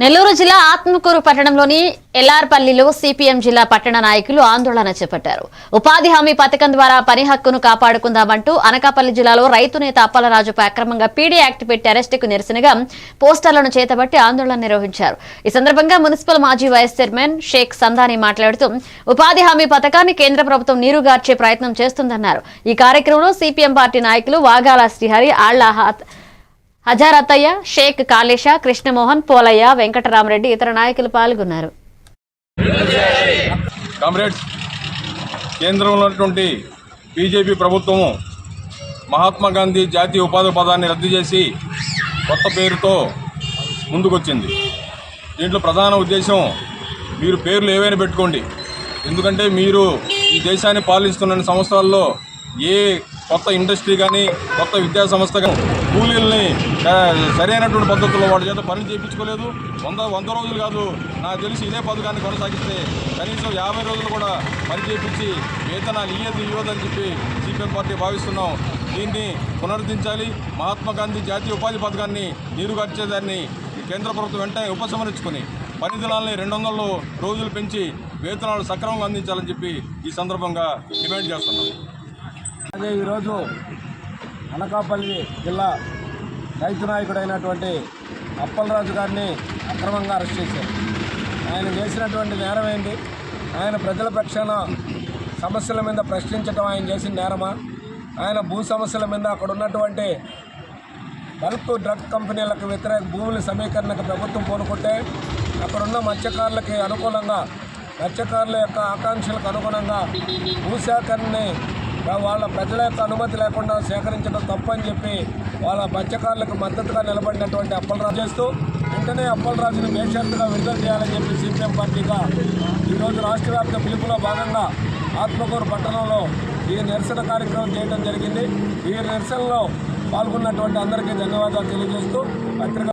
నెల్లూరు జిల్లా ఆత్మకూరు పట్టణంలోని ఎల్లార్పల్లిలో సిపిఎం జిల్లా పట్టణ నాయకులు ఆందోళన చేపట్టారు. ఉపాధి హామీ పథకం ద్వారా పని హక్కును కాపాడుకుందామంటూ అనకాపల్లి జిల్లాలో రైతు నేత అప్పలరాజుపై అక్రమంగా పీడీ యాక్ట్ పెట్టి అరెస్టుకు నిరసనగా పోస్టర్లను చేతబట్టి ఆందోళన నిర్వహించారు. ఈ సందర్భంగా మున్సిపల్ మాజీ వైస్ చైర్మన్ షేక్ సందాని మాట్లాడుతూ ఉపాధి హామీ పథకాన్ని కేంద్ర ప్రభుత్వం నీరుగార్చే ప్రయత్నం చేస్తుందన్నారు. ఈ కార్యక్రమంలో సిపిఎం పార్టీ నాయకులు వాగాల శ్రీహరి ఆళ్ళాహాత్ హజారత్తయ్య షేక్ కాళేష కృష్ణమోహన్ పోలయ్య వెంకటరామరెడ్డి ఇతర నాయకులు పాల్గొన్నారు. కామ్రేడ్స్ కేంద్రంలో ఉన్నటువంటి బీజేపీ ప్రభుత్వము మహాత్మా గాంధీ జాతీయ ఉపాధి పదాన్ని రద్దు చేసి కొత్త పేరుతో ముందుకొచ్చింది. దీంట్లో ప్రధాన ఉద్దేశం మీరు పేర్లు ఏవైనా పెట్టుకోండి. ఎందుకంటే మీరు ఈ దేశాన్ని పాలిస్తున్న సంవత్సరాల్లో ఏ కొత్త ఇండస్ట్రీ కానీ కొత్త విద్యా సంస్థ కానీ కూలీల్ని సరైనటువంటి పద్ధతుల్లో వాళ్ళ చేత పనులు చేయించుకోలేదు. వంద వంద రోజులు కాదు నాకు తెలిసి ఇదే పథకాన్ని కొనసాగిస్తే కనీసం యాభై రోజులు కూడా పని చేయించి వేతనాలు ఇయ్యదు ఇవ్వదని చెప్పి సిపిఎం పార్టీ భావిస్తున్నాం. దీన్ని పునరుద్ధరించాలి. మహాత్మా గాంధీ జాతీయ ఉపాధి పథకాన్ని నీరుగార్చేదాన్ని కేంద్ర ప్రభుత్వం వెంటనే ఉపసంహరించుకుని పని దినాలని రెండు వందల రోజులు పెంచి వేతనాలు సక్రమంగా అందించాలని చెప్పి ఈ సందర్భంగా డిమాండ్ చేస్తున్నాం. అదే ఈరోజు అనకాపల్లి జిల్లా రైతు నాయకుడైనటువంటి అప్పలరాజు గారిని అక్రమంగా అరెస్ట్ చేశారు. ఆయన చేసినటువంటి నేరం ఏంటి? ఆయన ప్రజల పక్షాన సమస్యల మీద ప్రశ్నించడం ఆయన చేసిన నేరమా? ఆయన భూ సమస్యల మీద అక్కడ ఉన్నటువంటి బల్క్ డ్రగ్ కంపెనీలకు వ్యతిరేక భూముల సమీకరణకు ప్రభుత్వం పూనుకుంటే అక్కడున్న మత్స్యకారులకి అనుకూలంగా మత్స్యకారుల యొక్క ఆకాంక్షలకు అనుగుణంగా భూసేకరణని వాళ్ళ ప్రజల యొక్క అనుమతి లేకుండా సేకరించడం తప్పని చెప్పి వాళ్ళ మత్స్యకారులకు మద్దతుగా నిలబడినటువంటి అప్పలరాజు చేస్తూ వెంటనే అప్పలరాజును బేషరతుగా విడుదల చేయాలని చెప్పి సిపిఎం పార్టీగా ఈరోజు రాష్ట్ర వ్యాప్త పిలుపులో భాగంగా ఆత్మకూరు పట్టణంలో ఈ నిరసన కార్యక్రమం చేయడం జరిగింది. ఈ నిరసనలో పాల్గొన్నటువంటి అందరికీ ధన్యవాదాలు తెలియజేస్తూ పత్రిక